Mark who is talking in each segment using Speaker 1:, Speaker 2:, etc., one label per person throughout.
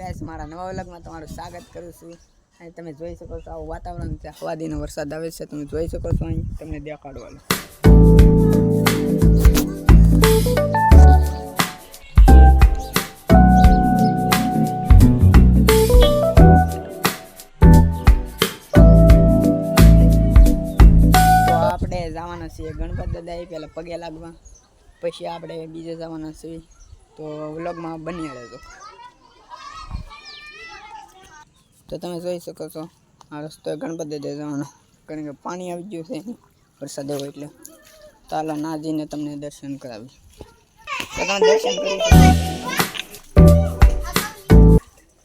Speaker 1: Guys, મારા નવા વ્લોગમાં તમારું સ્વાગત કરું છું. અને તમે જોઈ શકો છો આવું વાતાવરણ છે, હવાદીનો વરસાદ આવે છે, તમે જોઈ શકો છો અહીં, તમને દેખાડવાનું. આપણે જવાના છીએ ગણપત દાદા પહેલાં પગે લાગવા. પછી આપણે બીજે જવાના છીએ. તો વ્લોગમાં બની રહેજો. તો તમે જોઈ શકો છો. આ રસ્તો ગણપત દે જવાનો. કારણ કે પાણી આવી ગયું છે વરસાદ એવો એટલે. ચાલો ના જઈને તમને દર્શન કરાવી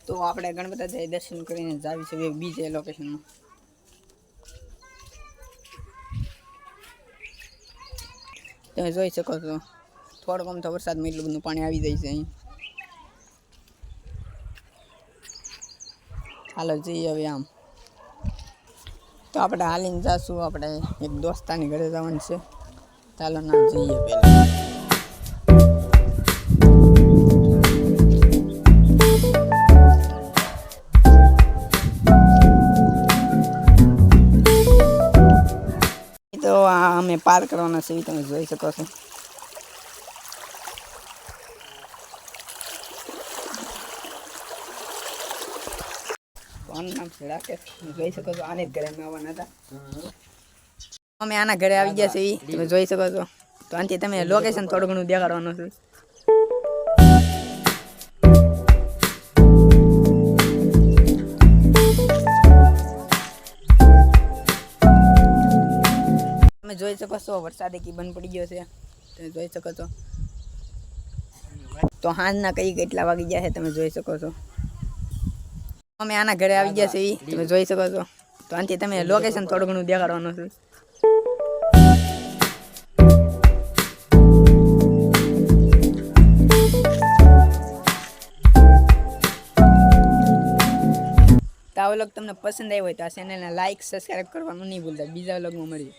Speaker 1: તો આપણે ગણપત દાદાએ દર્શન કરીને જાવી છે બીજે લોકેશનમાં તમે જોઈ શકો છો. થોડોક આમ તો વરસાદમાં એટલું બધું પાણી આવી જાય છે અહીં. હાલો, જઈએ હવે આમ. તો આપણે હાલીને જઈશું આપણે એક દોસ્તાની ઘરે જવાનું છે. ચાલો ના જઈએ પહેલાં. તો અમે પાર કરવાના છે, એ તમે જોઈ શકો છો. અમે આના ઘરે આવી ગયા છીએ તમે જોઈ શકો છો. તો આનાથી તમે લોકેશન થોડું ઘણું દેખાડવાનું છે. તમે જોઈ શકો છો, વરસાદ કી બંધ પડી ગયો છે. તમે જોઈ શકો છો. તો હાંજના કઈ કેટલા વાગી ગયા છે, તમે જોઈ શકો છો. અમે આના ઘરે આવી ગયા છે ઈ. તમે જોઈ શકો છો. તો આનાથી તમે લોકેશન થોડું ઘણું દેખાડવાનું છે. તો આ વ્લોગ તમને પસંદ આવ્યો હોય તો આ ચેનલને લાઈક સબસ્ક્રાઈબ કરવાનું નહીં ભૂલતા. બીજા વ્લોગમાં મળીએ.